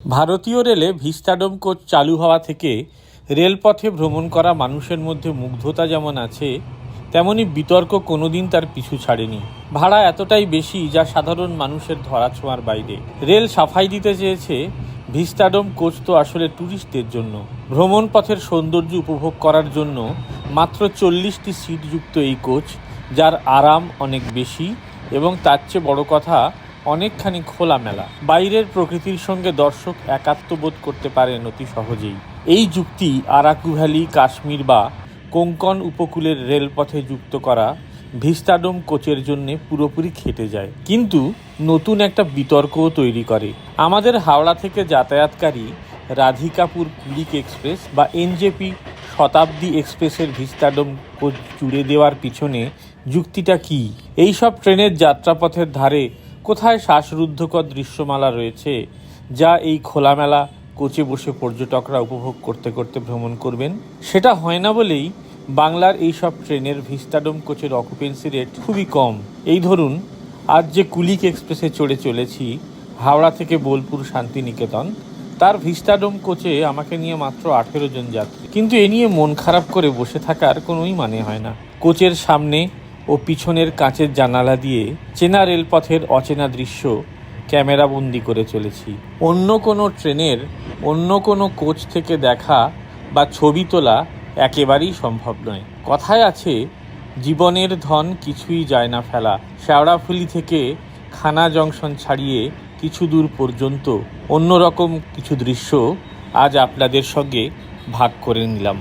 ভারতীয় রেলে Vistadome coach চালু হওয়া থেকে রেলপথে ভ্রমণ করা মানুষের মধ্যে মুগ্ধতা যেমন আছে, তেমনি বিতর্ক কোনোদিন তার পিছু ছাড়েনি। ভাড়া এতটাই বেশি যা সাধারণ মানুষের ধরাছোঁয়ার বাইরে। রেল সাফাই দিতে চেয়েছে, ভিস্তাডোম কোচ তো আসলে ট্যুরিস্টদের জন্য। ভ্রমণ পথের সৌন্দর্য উপভোগ করার জন্য মাত্র চল্লিশটি সিটযুক্ত এই কোচ, যার আরাম অনেক বেশি এবং তার চেয়ে বড় কথা অনেকখানি খোলামেলা। বাইরের প্রকৃতির সঙ্গে দর্শক একাত্মবোধ করতে পারেন অতি সহজেই। এই যুক্তি আরাকু ভ্যালি, কাশ্মীর বা কোঙ্কন উপকূলের রেলপথে যুক্ত করা ভিস্তাডোম কোচের জন্য পুরোপুরি খেটে যায়। কিন্তু নতুন একটা বিতর্কও তৈরি করে। আমাদের হাওড়া থেকে যাতায়াতকারী রাধিকাপুর কুলিক এক্সপ্রেস বা এনজেপি শতাব্দী এক্সপ্রেসের ভিস্তাডোম কোচ জুড়ে দেওয়ার পিছনে যুক্তিটা কি? এই সব ট্রেনের যাত্রাপথের ধারে কোথায় শ্বাসরুদ্ধকর দৃশ্যমালা রয়েছে যা এই খোলামেলা কোচে বসে পর্যটকরা উপভোগ করতে করতে ভ্রমণ করবেন? সেটা হয় না বলেই বাংলার এই সব ট্রেনের ভিস্তাডোম কোচের অকুপেন্সি রেট খুবই কম। এই ধরুন, আজ যে কুলিক এক্সপ্রেসে চড়ে চলেছি, হাওড়া থেকে বোলপুর শান্তিনিকেতন, তার ভিস্টাডোম কোচে আমাকে নিয়ে মাত্র আঠেরো জন যাত্রী। কিন্তু এ নিয়ে মন খারাপ করে বসে থাকার কোনোই মানে হয় না। কোচের সামনে ও পিছনের কাঁচের জানালা দিয়ে চেনা রেলপথের অচেনা দৃশ্য ক্যামেরা বন্দি করে চলেছি। অন্য কোনো ট্রেনের অন্য কোনো কোচ থেকে দেখা বা ছবি তোলা একেবারেই সম্ভব নয়। কথায় আছে, জীবনের ধন কিছুই যায় না ফেলা। শেওড়াফুলি থেকে খানা জংশন ছাড়িয়ে কিছু দূর পর্যন্ত অন্যরকম কিছু দৃশ্য আজ আপনাদের সঙ্গে ভাগ করে নিলাম।